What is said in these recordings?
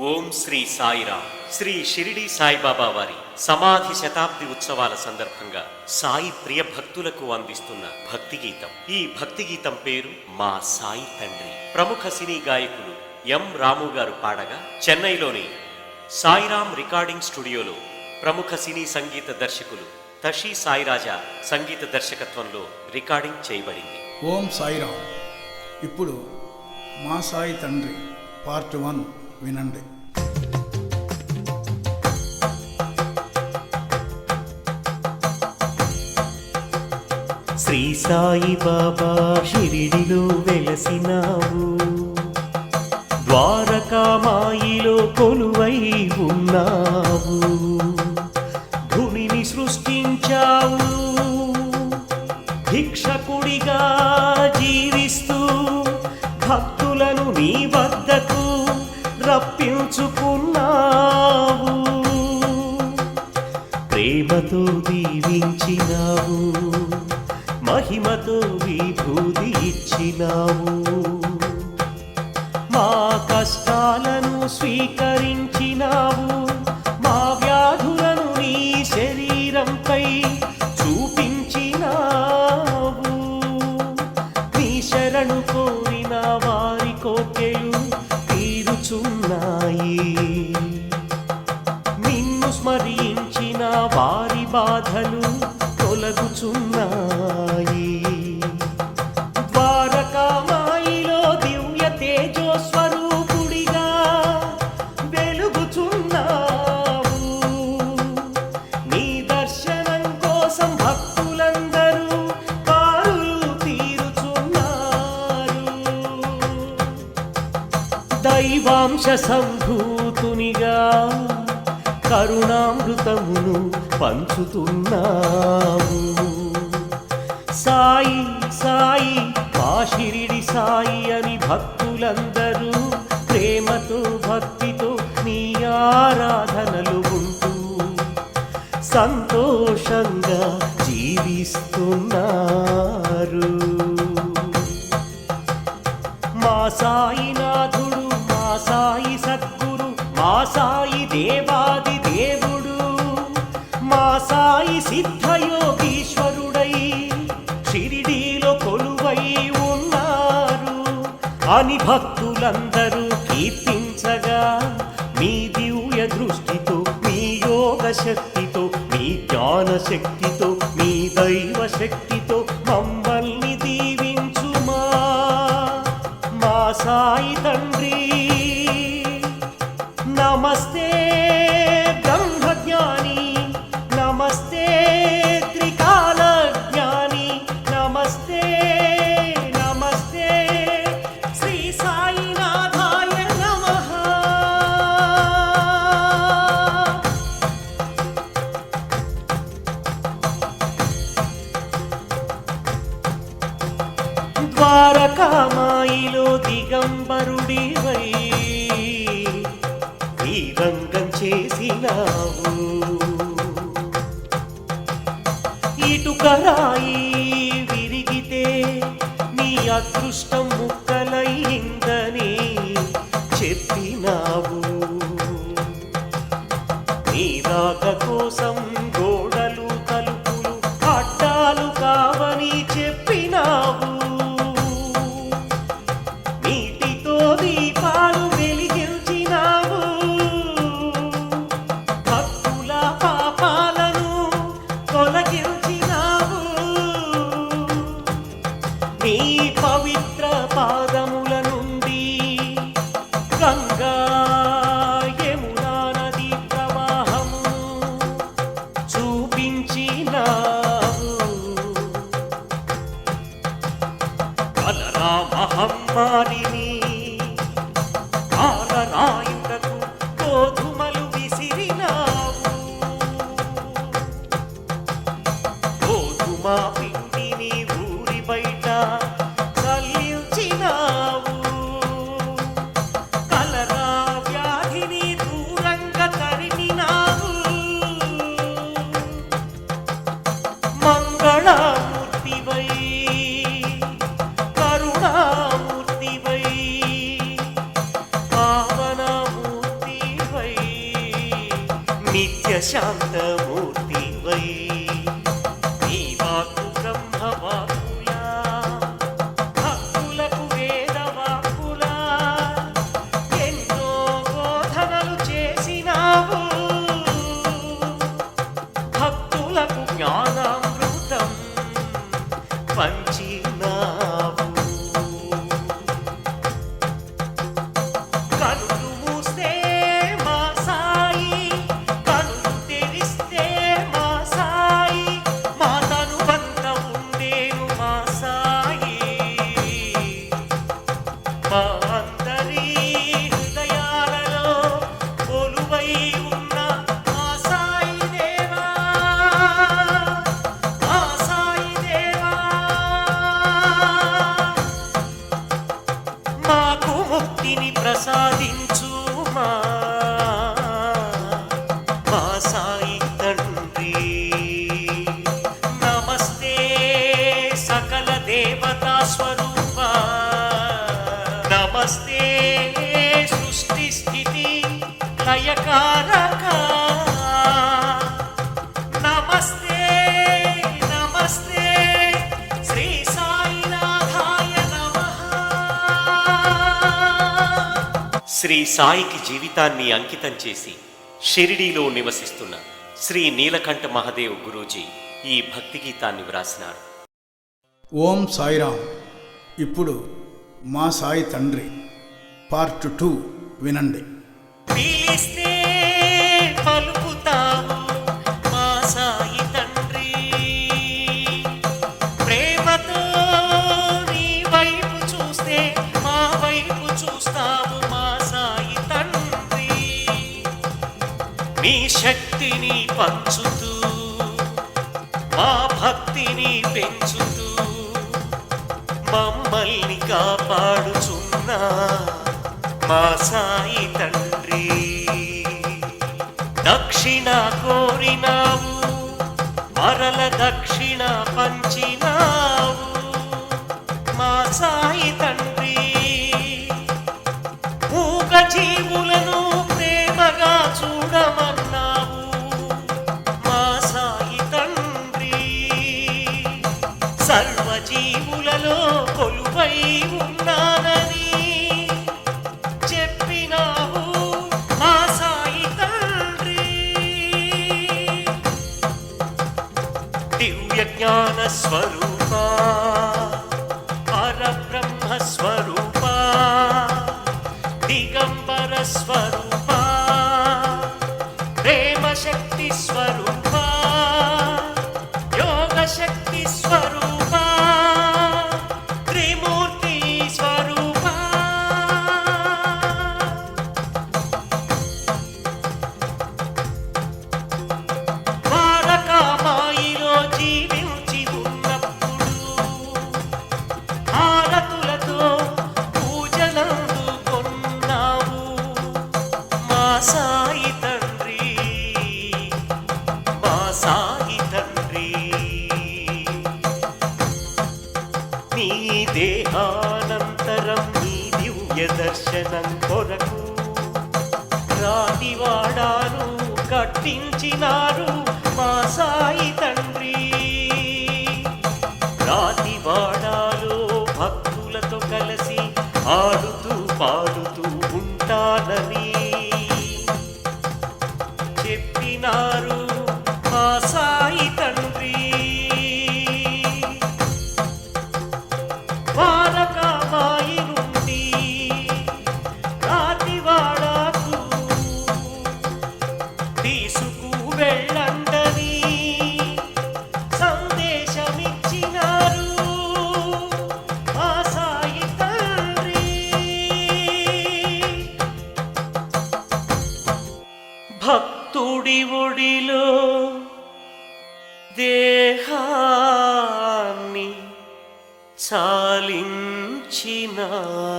ఓం శ్రీ సాయిరామ్. శ్రీ షిరిడి సాయిబాబా వారి సమాధి శతాబ్ది ఉత్సవాల సందర్భంగా సాయి ప్రియ భక్తులకు అందిస్తున్న భక్తి గీతం ఈ భక్తి గీతం పేరు మా సాయి తండ్రి. ప్రముఖ సినీ గాయకులు ఎం రాము గారు పాడగా చెన్నైలోని సాయిరామ్ రికార్డింగ్ స్టూడియోలో ప్రముఖ సినీ సంగీత దర్శకులు తషి సాయిరాజా సంగీత దర్శకత్వంలో రికార్డింగ్ చేయబడింది. ఓం సాయిరామ్. ఇప్పుడు మా సాయి తండ్రి పార్ట్ వన్. వినండి. శ్రీ సాయి బాబా షిరిడిలో వెలసినావు. ద్వారకామాయిలో కొలువై ఉన్నావు. భూమిని సృష్టించావు. భిక్షకుడిగా జీవ స్వీకరించినావు సంభూతునిగా కరుణామృతమును పంచుతున్నాము. సాయి సాయి మా షిరిడి సాయి అని భక్తులందరూ దేవాది దేవుడు మా సాయి సిద్ధయోగీశ్వరుడై షిరిడీలో కొలువై ఉన్నారు. అని భక్తులందరూ కీర్తించగా మీ దివ్య దృష్టితో మీ యోగ శక్తితో మీ జ్ఞాన శక్తితో మీ దైవ శక్తితో మమ్మల్ని దీవించుమా. మా సాయి తండ్రి ద్వారకామాయిలో దిగంబరుడివై ఈ రంగం చేసినావు. ఇటుకరాయి విరిగితే నీ అదృష్టం ముక్కలైందని చెప్పినావు. నీ రాక కోసం ಗಂಗಾ சாந்தமூர்த்திவை Xa శ్రీ సాయికి జీవితాన్ని అంకితం చేసి షిరిడీలో నివసిస్తున్న శ్రీ నీలకంఠ మహదేవ్ గురూజీ ఈ భక్తి గీతాన్ని వ్రాసినారు. ఓం సాయిరామ్. ఇప్పుడు మా సాయి తండ్రి పార్ట్ టూ వినండి. పిలిస్తే పలుకుతా భక్తిని పంచుతూ మా భక్తిని పెంచుతూ మమ్మల్ని కాపాడుచున్నా మా సాయి తండ్రి. దక్షిణ కోరినావు మరల దక్షిణ పంచి సర్వజీవులలో కొలువై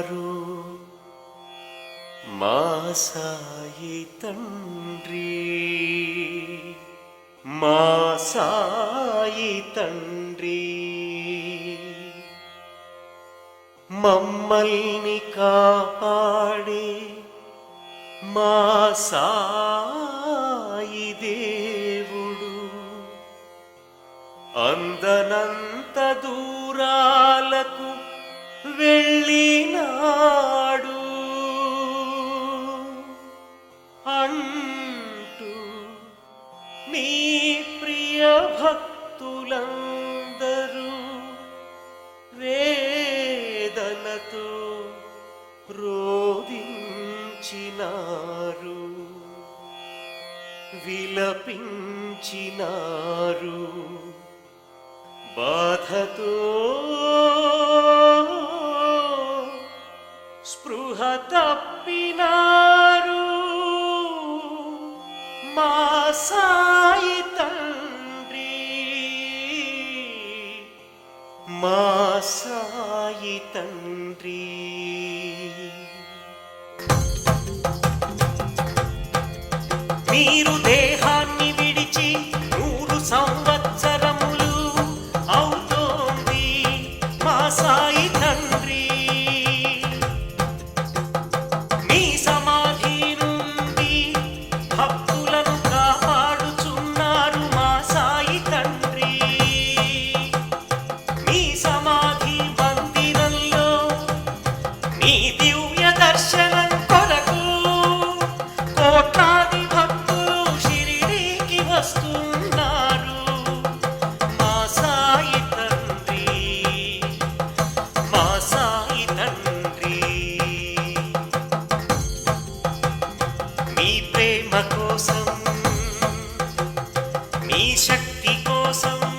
వారు మా సాయి తండ్రి. మా సాయి తండ్రి. మమ్మల్ని కాపాడే మా సాయి దేవుడు. అందనంత దూరాలకు వెళ్ళినాడు. అంటూ మీ ప్రియ భక్తులందరూ వేదనతో రోధించినారు విలపించినారు. బాధతో ఊహ తప్పినారు మా సాయి తండ్రి మా సాయి తండ్రి. నీ శక్తి కోసం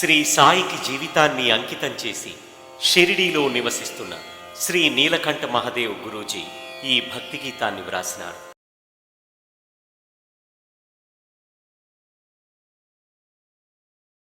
శ్రీ సాయికి జీవితాన్ని అంకితం చేసి షిరిడీలో నివసిస్తున్న శ్రీ నీలకంఠ మహదేవ్ గురూజీ ఈ భక్తి గీతాన్ని వ్రాసినారు.